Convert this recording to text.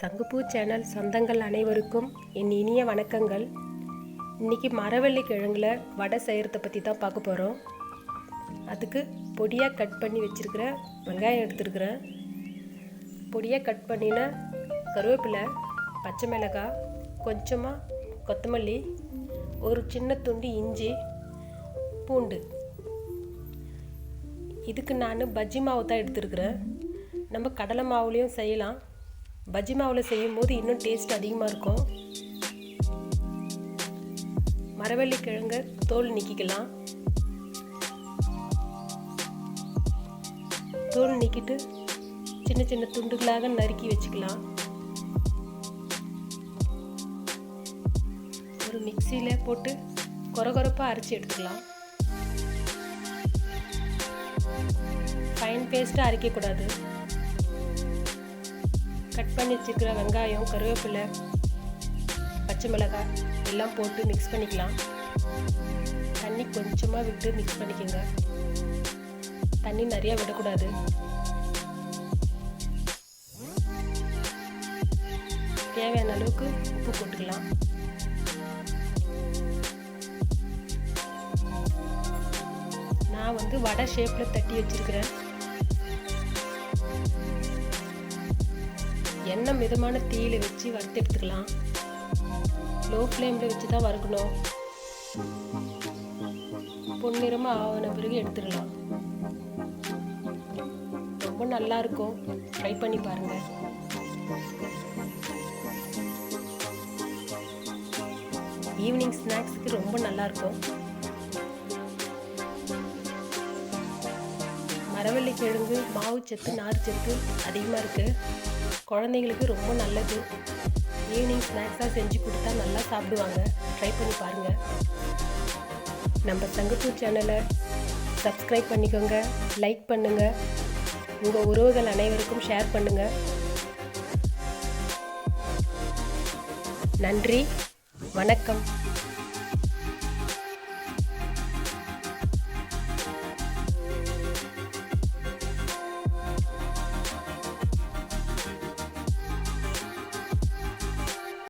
சங்குப்பூ சேனல் சொந்தங்கள் அனைவருக்கும் என் இனிய வணக்கங்கள். இன்றைக்கி மரவள்ளி கிழங்குல வடை செய்கிறத பற்றி தான் பார்க்க போகிறோம் அதுக்கு பொடியாக கட் பண்ணி வச்சுருக்கிற வெங்காயம் எடுத்துருக்குறேன். பொடியாக கட் பண்ணின கருவேப்பிலை பச்சை மிளகாய் கொஞ்சமாக கொத்தமல்லி ஒரு சின்ன துண்டு இஞ்சி பூண்டு. இதுக்கு நான் பஜ்ஜி மாவு தான் எடுத்துருக்குறேன். நம்ம கடலை மாவுலேயும் செய்யலாம். பஜ்ஜி மாவில் செய்யும் போது இன்னும் டேஸ்ட் அதிகமாக இருக்கும். மரவள்ளி கிழங்க தோல் நீக்கிக்கலாம். தோல் நீக்கிட்டு சின்ன சின்ன துண்டுகளாக நறுக்கி வச்சுக்கலாம். ஒரு மிக்சியில் போட்டு கொரகொரப்பாக அரைச்சி எடுத்துக்கலாம். ஃபைன் பேஸ்ட்டாக அரைக்கக்கூடாது. கட் பண்ணி வச்சுக்கிற வெங்காயம் கருவேப்பிலை பச்சை மிளகாய் எல்லாம் போட்டு மிக்ஸ் பண்ணிக்கலாம். தண்ணி கொஞ்சமாக விட்டு மிக்ஸ் பண்ணிக்கோங்க. தண்ணி நிறையா விடக்கூடாது. தேவையான அளவுக்கு உப்பு போட்டுக்கலாம். நான் வந்து வடை ஷேப்பில் தட்டி வச்சிருக்கிறேன். எண்ணெய் மிதமான தீயில வச்சு வறுத்து எடுத்துக்கலாம்? லோ ஃப்ளேமில் வச்சு தான் வறுக்கணும். பொன்னிறமாக ஆகின பிறகு எடுத்துடலாம். ரொம்ப நல்லா இருக்கும். ட்ரை பண்ணி பாருங்க. ஈவினிங் ஸ்நாக்ஸுக்கு ரொம்ப நல்லா இருக்கும். மரவள்ளி கிழங்கு மாவு சத்து நார் சத்து அதிகமாக இருக்குது குழந்தைங்களுக்கு ரொம்ப நல்லது. ஈவினிங் ஸ்நாக்ஸாக செஞ்சு கொடுத்தா நல்லா சாப்பிடுவாங்க. ட்ரை பண்ணி பாருங்கள் நம்ம சங்கப்பூர் சேனலை சப்ஸ்கிரைப் பண்ணிக்கோங்க. லைக் பண்ணுங்கள் உங்கள் உறவுகள் அனைவருக்கும் ஷேர் பண்ணுங்கள் நன்றி. வணக்கம்.